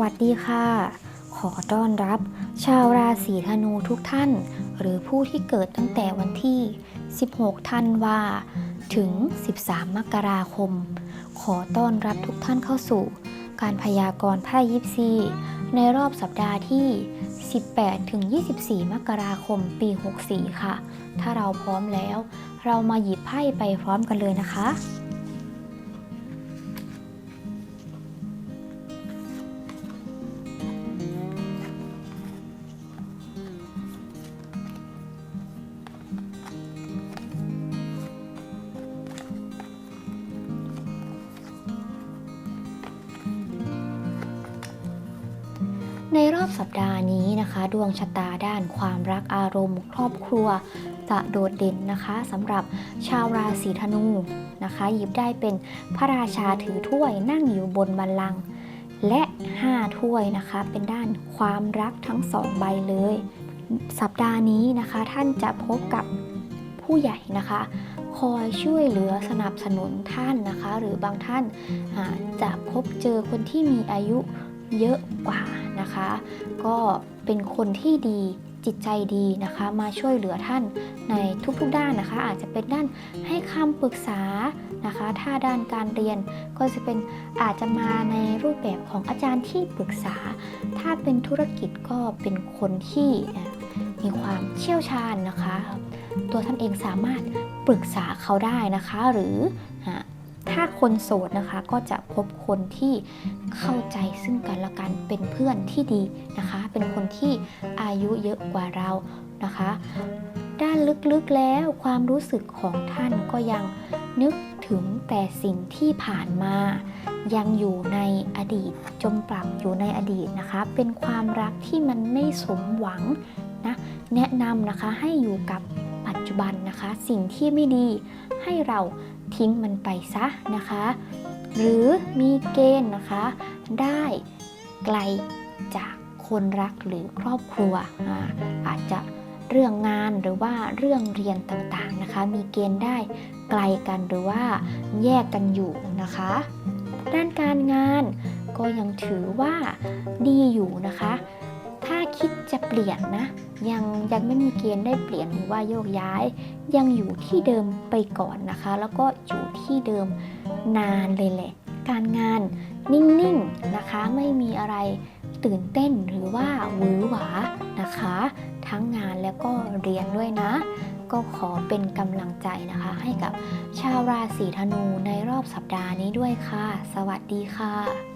วัสดีค่ะ ขอต้อนรับ ชาวราศีธนูทุกท่าน หรือผู้ที่เกิดตั้งแต่วันที่ 16 ธันวาถึง 13 มกราคม ขอต้อนรับทุกท่านเข้าสู่ การพยากรณ์ไพ่ยิปซีในรอบสัปดาห์ที่ 18 ถึง 24 มกราคมปี 64 ค่ะ ถ้าเราพร้อมแล้ว เรามาหยิบไพ่ไปพร้อมกันเลยนะคะ ในรอบสัปดาห์นี้นะคะ ดวงชะตาด้านความรักอารมณ์ ครอบครัวจะโดดเด่นนะคะสำหรับชาวราศีธนูนะคะ หยิบได้เป็นพระราชาถือถ้วยนั่งอยู่บนบัลลังก์และ 5 ถ้วยนะคะ เป็นด้านความรักทั้งสองใบเลย สัปดาห์นี้นะคะท่านจะพบกับผู้ใหญ่นะคะคอยช่วยเหลือสนับสนุนท่านนะคะ หรือบางท่านาจะพบเจอคนที่มีอายุ เยอะกว่านะคะ ก็เป็นคนที่ดีจิตใจดีนะคะ มาช่วยเหลือท่านในทุกๆด้านนะคะ อาจจะเป็นด้านให้คำปรึกษานะคะ ถ้าด้านการเรียนก็จะเป็นอาจจะมาในรูปแบบของอาจารย์ที่ปรึกษา ถ้าเป็นธุรกิจก็เป็นคนที่มีความเชี่ยวชาญนะคะ ตัวท่านเองสามารถปรึกษาเขาได้นะคะ หรืออะ ถ้าคนโสดนะคะก็จะพบคนที่เข้าใจซึ่งกันและกันเป็นเพื่อนที่ดีนะคะ เป็นคนที่อายุเยอะกว่าเรานะคะ ด้านลึกๆแล้วความรู้สึกของท่านก็ยังนึกถึงแต่สิ่งที่ผ่านมา ยังอยู่ในอดีตจมปลักอยู่ในอดีตนะคะ เป็นความรักที่มันไม่สมหวังนะแนะนำนะคะให้อยู่กับ ปัจจุบันนะคะ สิ่งที่ไม่ดีให้เราทิ้งมันไปซะนะคะ หรือมีเกณฑ์นะคะ ได้ไกลจากคนรักหรือครอบครัวอาอาจจะเรื่องงานหรือว่าเรื่องเรียนต่างๆนะคะ มีเกณฑ์ได้ไกลกันหรือว่าแยกกันอยู่นะคะ ด้านการงานก็ยังถือว่าดีอยู่นะคะ จะเปลี่ยนนะ ยังยังไม่มีเกณฑ์ได้เปลี่ยนหรือว่าโยกย้าย ยังอยู่ที่เดิมไปก่อนนะคะ แล้วก็อยู่ที่เดิมนานเลยแหละ การงานนิ่งๆนะคะไม่มีอะไรตื่นเต้นหรือว่าหวือหวานะคะ ทั้งงานแล้วก็เรียนด้วยนะ ก็ขอเป็นกำลังใจนะคะ ให้กับชาวราศีธนูในรอบสัปดาห์นี้ด้วยค่ะ สวัสดีค่ะ